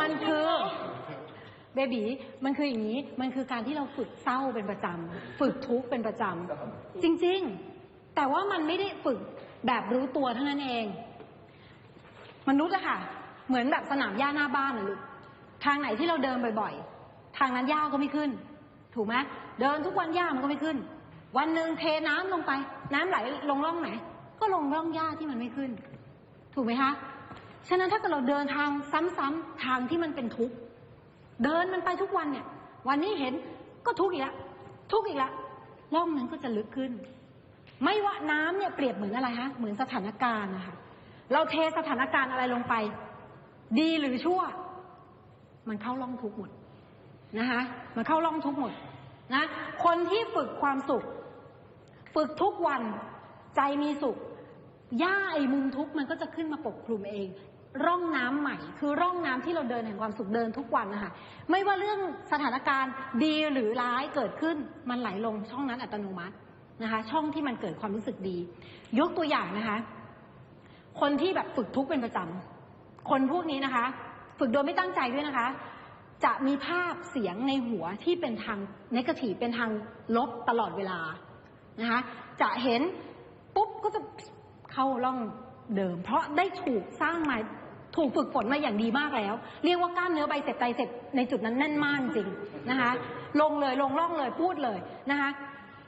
มันคือ เบบีมันคืออย่างนี้ มันคือการที่เราฝึกเศร้าเป็นประจำฝึกทุกข์เป็นประจำจริง ๆ แต่ว่ามันไม่ได้ฝึกแบบรู้ตัวเท่านั้นเอง มนุษย์อะค่ะ เหมือนแบบสนามหญ้าหน้าบ้านนะลูกทางไหนที่เราเดินบ่อยๆ ทางนั้นหญ้าก็ไม่ขึ้น ถูกไหมเดินทุกวันหญ้ามันก็ไม่ขึ้น วันหนึ่งเทน้ำลงไป น้ำไหลลงร่องไหน ก็ลงร่องหญ้าที่มันไม่ขึ้น ถูกไหมคะ ฉะนั้นถ้าเกิดเราเดินทางซ้ำๆทางที่มันเป็นทุกข์เดินมันไปทุกวันเนี่ย วันนี้เห็นก็ทุกข์อีกแล้วทุกข์อีกแล้วร่องนั้นก็จะลึกขึ้น ไม่ว่าน้ำเนี่ยเปรียบเหมือนอะไรฮะเหมือนสถานการณ์นะคะเราเทสถานการณ์อะไรลงไป ดีหรือชั่ว มันเข้าร่องทุกข์หมดนะคะมันเข้าร่องทุกข์หมดนะ คนที่ฝึกความสุข ฝึกทุกวันใจมีสุขหญ้าไอ้มุมทุกข์มันก็จะขึ้นมาปกคลุมเอง ร่องน้ำใหม่ คือร่องน้ำที่เราเดินแห่งความสุขเดินทุกวันนะคะไม่ว่าเรื่องสถานการณ์ดีหรือร้ายเกิดขึ้นมันไหลลงช่องนั้นอัตโนมัตินะคะ ช่องที่มันเกิดความรู้สึกดี ยกตัวอย่างนะคะ คนที่แบบฝึกทุกเป็นประจำคนพวกนี้นะคะ ฝึกโดยไม่ตั้งใจด้วยนะคะ จะมีภาพเสียงในหัวที่เป็นทางนกาทีเป็นทางลบตลอดเวลานะคะ จะเห็นปุ๊บก็จะเข้าร่องเดิม เพราะได้ถูกสร้างมา ถูกฝึกฝนมาอย่างดีมากแล้ว เรียกว่ากล้ามเนื้อใบเสร็จไตเสร็จในจุดนั้นแน่นมากจริงนะคะ ลงเลยลงร่องเลยพูดเลยนะคะ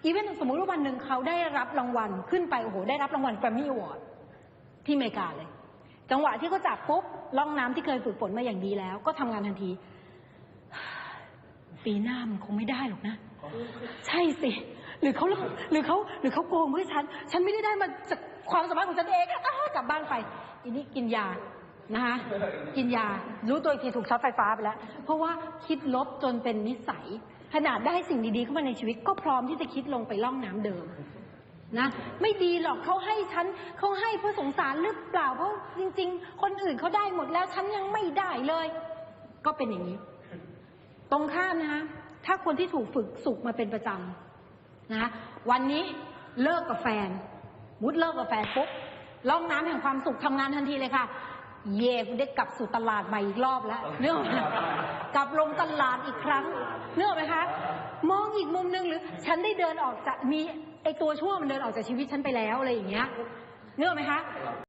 อีเวนต์สมมุติว่าวันหนึ่งเขาได้รับรางวัลขึ้นไปโอ้โหได้รับรางวัลแกรมมี่อวอร์ดที่อเมริกาเลย จังหวะที่เขาจับปุ๊บร่องน้ำที่เคยฝึกฝนมาอย่างดีแล้ว ก็ทำงานทันทีปีหน้ามันคงไม่ได้หรอกนะ ใช่สิ หรือเขาหรือเขาหรือเขาโกงเพื่อฉัน ฉันไม่ได้ได้มาจากความสามารถของฉันเองอกลับบ้านไปอันนี้กินยา นะคะกินยารู้ตัวอีกทีถูกช็อตไฟฟ้าไปแล้ว เพราะว่าคิดลบจนเป็นนิสัย ขนาดได้สิ่งดีๆเข้ามาในชีวิต ก็พร้อมที่จะคิดลงไปล่องน้ำเดิมนะไม่ดีหรอกเขาให้ฉันเขาให้เพราะสงสารหรือเปล่าเพราะจริง ๆ คนอื่นเขาได้หมดแล้วฉันยังไม่ได้เลย ก็เป็นอย่างนี้ ตรงข้ามนะคะถ้าคนที่ถูกฝึกสุขมาเป็นประจำนะคะวันนี้เลิกกับแฟน มุดเลิกกับแฟนปุ๊บล่องน้ำแห่งความสุขทำงานทันทีเลยค่ะ เย่กูได้กลับสู่ตลาดใหม่อีกรอบแล้วเนื่องกลับลงตลาดอีกครั้งเนื่องไหมคะ มองอีกมุมหนึงหรือ ฉันได้เดินออกจากมีไอตัวชั่วมันเดินออกจากชีวิตฉันไปแล้วอะไรอย่างเงี้ยเนื่องไหมคะ